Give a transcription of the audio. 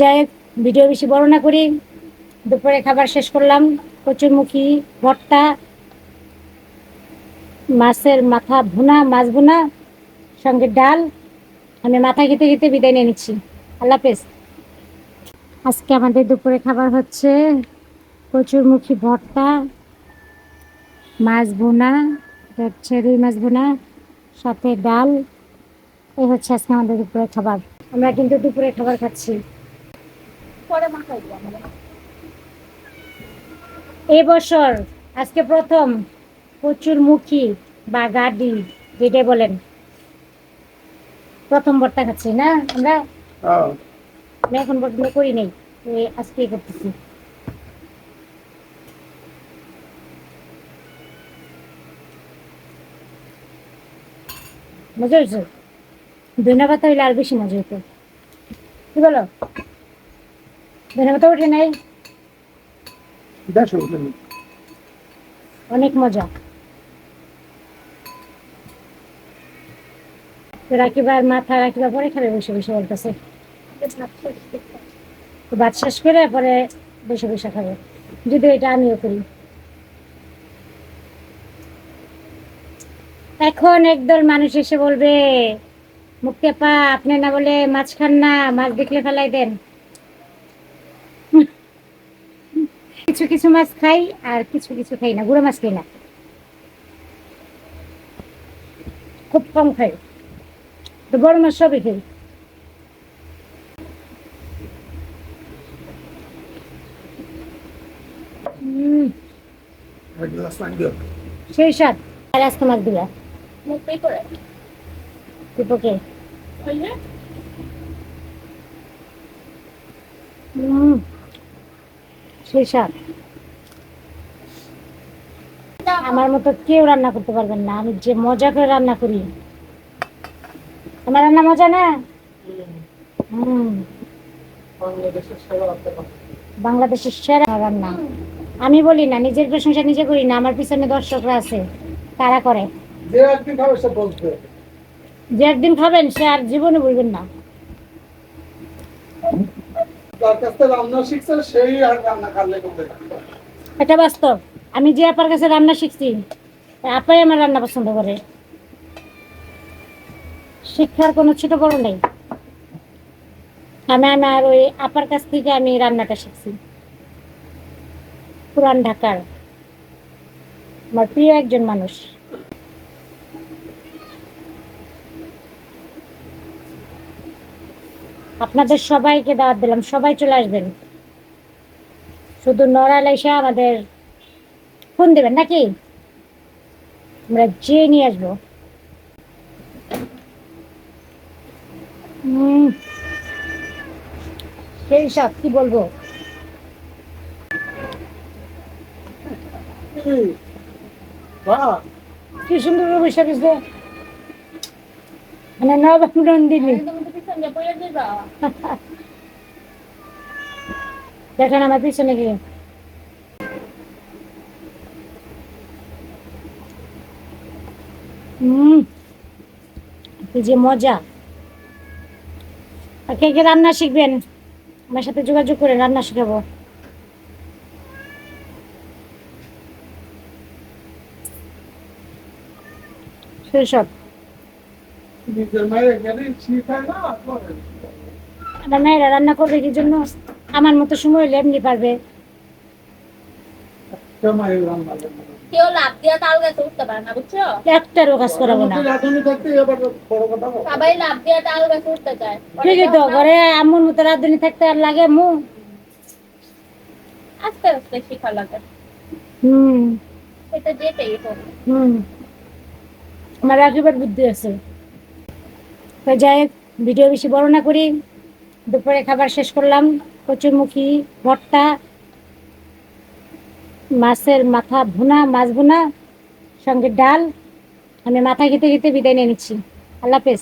যাই ভিডিও বেশি বড় না করি। দুপুরে খাবার শেষ করলাম। কচুরমুখী, ভর্তা, মাছের মাথা ভুনা, মাছ ভুনা, সঙ্গে ডাল। আমি মাথা খেতে খেতে বিদায় নিয়ে নিচ্ছি। আল্লাহ হাফেজ। আজকে আমাদের দুপুরে খাবার হচ্ছে কচুরমুখী ভর্তা, মাছ ভুনা হচ্ছে রুই মাছ ভুনা, সাথে ডাল। এই হচ্ছে আজকে আমাদের দুপুরে খাবার। আমরা কিন্তু দুপুরে খাবার খাচ্ছি। পরে মাখাই দিলাম এই বছর আজকে প্রথম প্রচুর মুখী বা গাডি যেটাই বলেন। প্রথম ভর্তা খাচ্ছি না আমরা? আমি এখন পর্যন্ত করি নাই আজকে করতেছি। মজা হয়েছে? ধনে পাতা হইলে আর বেশি মজা হইতো। কি বলো? ধনে পাতা উঠে নাই। অনেক মজা। রাখিবার মাথা রাখিবার পরে খাবে বসে বসে বলতেছে। তো ভাত শেষ করে পরে বসে বসে খাবে। যদি এটা আমিও করি। এখন একদল মানুষ এসে বলবে মুক্তি পা আপনি না বলে মাছ খান না মাছ দেখলে ফেলাই দেন। কিছু কিছু মাছ খাই আর কিছু কিছু খাই না গুঁড়ো মাছ খাই না। খুব কম খাই। তো বড় মাছ সবই খাই। সেই স্বাদ। আর আজকে মাছ দিলা? দীপকে উম, সেই স্বাদ আমার মতো কেউ রান্না করতে পারবেন না। আমি যে মজা করে রান্না করি। আমার রান্না মজা না? হুম। বাংলাদেশের সেরা রান্না। আমি বলি না নিজের প্রশংসা নিজে করি না। আমার পিছনে দর্শকরা আছে তারা করে। যে একদিন খাবে সে বলবে। যে একদিন খাবেন সে আর জীবনে বলবেন না। এটা বাস্তব। আমি যে আপার কাছে রান্না শিখছি আপাই আমার রান্না পছন্দ করে। শিক্ষার কোনো ছোট বড় নেই। আমি আমার ওই আপার কাছ থেকে আমি রান্নাটা শিখছি। পুরান ঢাকার। আমার প্রিয় একজন মানুষ। আপনাদের সবাইকে দাওয়াত দিলাম, সবাই চলে আসবেন। শুধু নড়াল এসে আমাদের ফোন দেবেন নাকি? আমরা যে নিয়ে আসব। সেই সব, কি বলব? কি সুন্দর দিছে মানে নবাব নন্দিনী। দেখেন আমার পিছনে গিয়ে। হুম কি যে মজা। আর কে কে রান্না শিখবেন? আমার সাথে যোগাযোগ করে রান্না শিখাবো। সেসব নিজের মায়ের গেলে শিখায় না করে আমার মেয়েরা রান্না করবে কি জন্য? আমার মতো সময় পারবে। কেউ লাভ দিয়া তাল গাছে উঠতে পারে না বুঝছ? একটারও কাজ করাবো না থাকতে এবার বড় কথা বল। সবাই লাভ দিয়া তাল গাছে উঠতে চায়। ঠিকই তো ঘরে আম্মুর মতো রাঁধুনি থাকতে আর লাগে মু আস্তে আস্তে শিখা লাগে। হুম। এটা যেটাই হোক হুম। আমার বুদ্ধি আছে। তো যাই ভিডিও বেশি বড় না করি। দুপুরে খাবার শেষ করলাম। কচুরমুখী ভর্তা, মাছের মাথা ভুনা, মাছ ভুনা, সঙ্গে ডাল। আমি মাথা খেতে খেতে বিদায় নিয়ে নিচ্ছি। আল্লাহ হাফেজ।